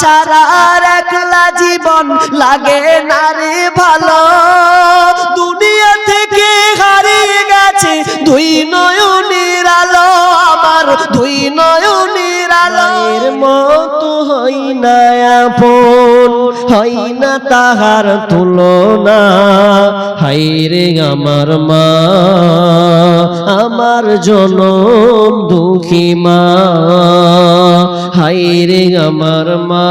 ছাড়ার একলা জীবন লাগে না রে ভালো। দুনিয়া থেকে হারিয়ে গেছে দুই নয়নের আলো আমার, দুই নয়নের আলো। মতো হই না আপন হই না তাহার তুলনা। হাই রে আমার মা। জনম দুঃখী মা। হাই রে আমার মা।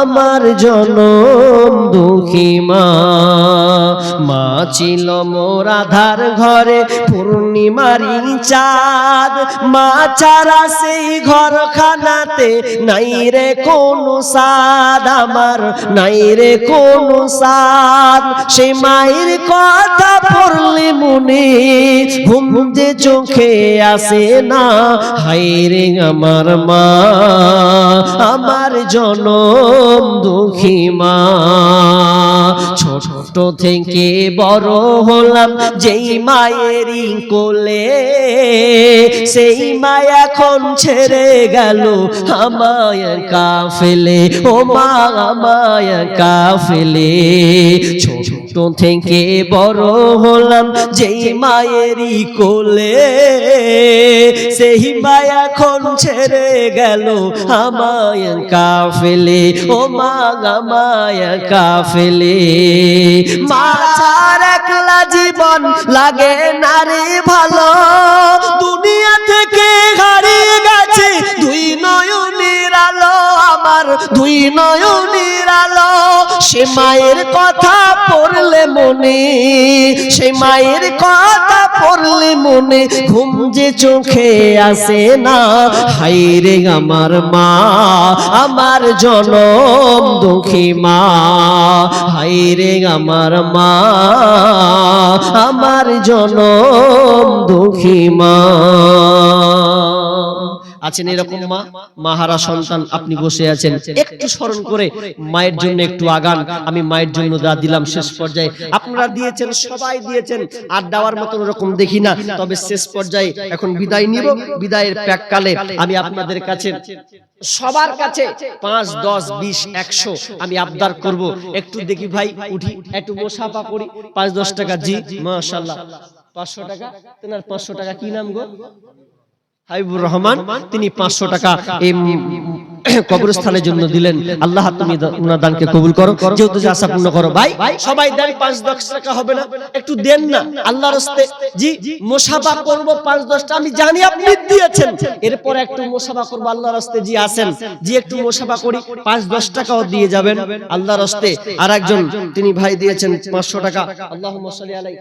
আমার জনম দুঃখী মা। মা ছিল মোর আধার ঘরে পূর্ণিমারি চাঁদ মা ছাড়া সেই ঘর খানাতে নাই রে কোনো সাদ। আমার নাই রে কোনো সাদ। সে মায়ের কথা মনে ঘুম যে চোখে আসে না হাই রে আমার মা, আমার জনম দুঃখী মা। ছোট থেকে বড় হলাম যেই মায়েরই কোলে, সেই মা এখন ছেড়ে গেল আমায় কাফেলে। ও মা, আমায় কাফেলে। ছোট থেকে বড় হলাম যেই মায়েরই কোলে। সেই মা এখন ছেড়ে গেল আমায় কাফেলে। ও মা আমায় কাফেলে। মা সারা একলা জীবন লাগে নারী ভালো। আমার দুই নয়নের আলো, সে মায়ের কথা পড়লে মনে, সে মায়ের কথা পড়লে মনে, ঘুম যে চোখে আসে না হাই রে আমার মা, আমার জনম দুঃখী মা হাই রে আমার মা, আমার জনম দুঃখী মা। আছেন এরকম মা? মাহারা সন্তান আপনি বসে আছেন। একটু স্মরণ করে মায়ের জন্য একটু আগান। আমি মায়ের জন্য যা দিলাম শেষ পর্যায়ে। আপনারা দিয়েছেন সবাই দিয়েছেন। আর দেওয়ার মতন ওরকম দেখি না। তবে শেষ পর্যায়ে এখন বিদায় নিব। বিদায়ের প্যাককালে আমি আপনাদের কাছে সবার কাছে পাঁচ দশ বিশ একশো আমি আবদার করব। একটু দেখি ভাই উঠি। একটু মোসাফা করি। পাঁচ দশ টাকা জি মাশাল্লাহ পাঁচশো টাকা? তেনার পাঁচশো টাকা কি নাম গো? হাবিবুর রহমান, তিনি পাঁচশো টাকা কবরস্থানের জন্য দিলেন। আল্লাহ, তুমি উনার দানকে কবুল করো। যেহেতু আশা পূর্ণ করো, ভাই, সবাই দেন পাঁচ দশ টাকা হবে না। একটু দেন না। আল্লাহর হস্তে জি, মোসাফা করব পাঁচ দশটা আমি জানি আপনি দিয়েছেন। এরপর একটু মোসাফা করব, আল্লাহর হস্তে জি আছেন। জি, একটু মোসাফা করি, পাঁচ দশ টাকাও দিয়ে যাবেন। আল্লাহর হস্তে আর একজন তিনি ভাই দিয়েছেন পাঁচশো টাকা। আল্লাহ আলাই